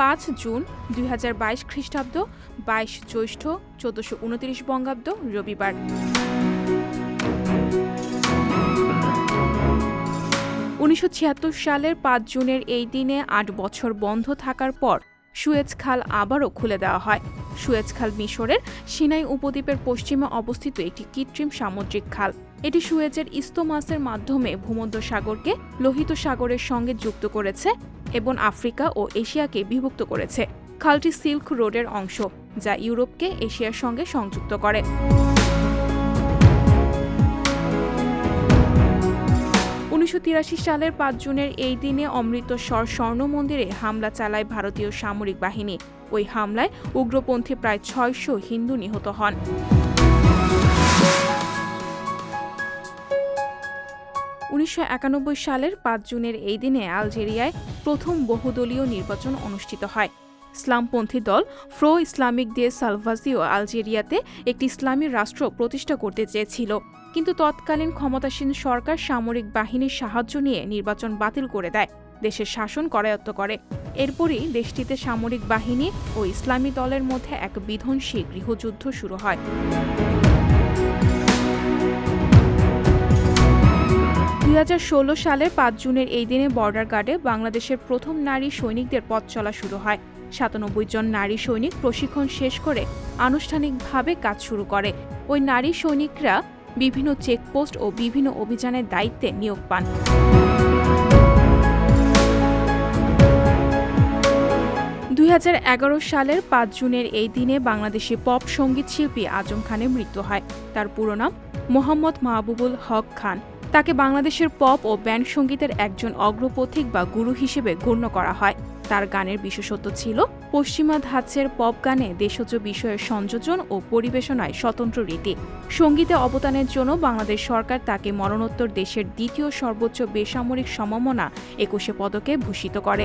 পাঁচ জুন দুই খ্রিস্টাব্দ, বাইশ জ্যৈষ্ঠ চোদ্দশো উনত্রিশ বঙ্গাব্দ, রবিবার। উনিশশো ছিয়াত্তর সালের পাঁচ জুনের এই দিনে আট বছর বন্ধ থাকার পর সুয়েজ খাল আবারও খুলে দেওয়া হয়। সুয়েজ খাল মিশরের সিনাই উপদ্বীপের পশ্চিমে অবস্থিত একটি কৃত্রিম সামুদ্রিক খাল। এটি সুয়েজের ইস্তোমাসের মাধ্যমে ভূমধ্যসাগরকে লোহিত সাগরের সঙ্গে যুক্ত করেছে এবং আফ্রিকা ও এশিয়াকে বিভক্ত করেছে। খালটি সিল্ক রোডের অংশ, যা ইউরোপকে এশিয়ার সঙ্গে সংযুক্ত করে। উনিশশো তিরাশি সালের পাঁচ জুনের এই দিনে অমৃতসর স্বর্ণ মন্দিরে হামলা চালায় ভারতীয় সামরিক বাহিনী। ওই হামলায় উগ্রপন্থী প্রায় ছয়শো হিন্দু নিহত হন। উনিশশো একানব্বই সালের পাঁচ জুনের এই দিনে আলজেরিয়ায় প্রথম বহুদলীয় নির্বাচন অনুষ্ঠিত হয়। ইসলামপন্থী দল ফ্রো ইসলামিক দিয়ে সালভাজিও আলজেরিয়াতে একটি ইসলামী রাষ্ট্র প্রতিষ্ঠা করতে চেয়েছিল। কিন্তু তৎকালীন ক্ষমতাসীন সরকার সামরিক বাহিনীর সাহায্য নিয়ে নির্বাচন বাতিল করে দেয়, দেশের শাসন করায়ত্ত করে। এরপরই দেশটিতে সামরিক বাহিনী ও ইসলামী দলের মধ্যে এক বিধ্বংসী গৃহযুদ্ধ শুরু হয়। দুই হাজার ষোলো সালের পাঁচ জুনের এই দিনে বর্ডার গার্ডে বাংলাদেশের প্রথম নারী সৈনিকদের পথ চলা শুরু হয়। সাতানব্বই জন নারী সৈনিক প্রশিক্ষণ শেষ করে আনুষ্ঠানিকভাবে কাজ শুরু করে। ওই নারী সৈনিকরা বিভিন্ন চেকপোস্ট ও বিভিন্ন অভিযানের দায়িত্বে নিয়োগ পান। দুই হাজার এগারো সালের পাঁচ জুনের এই দিনে বাংলাদেশি পপ সংগীত শিল্পী আজম খানের মৃত্যু হয়। তার পুরো নাম মোহাম্মদ মাহবুবুল হক খান। তাকে বাংলাদেশের পপ ও ব্যান্ড সঙ্গীতের একজন অগ্রপথিক বা গুরু হিসেবে গণ্য করা হয়। তার গানের বিশেষত্ব ছিল পশ্চিমা ধাঁচের পপ গানে দেশজ বিষয়ের সংযোজন ও পরিবেশনায় স্বতন্ত্র রীতি। সঙ্গীতে অবদানের জন্য বাংলাদেশ সরকার তাকে মরণোত্তর দেশের দ্বিতীয় সর্বোচ্চ বেসামরিক সমমনা একুশে পদকে ভূষিত করে।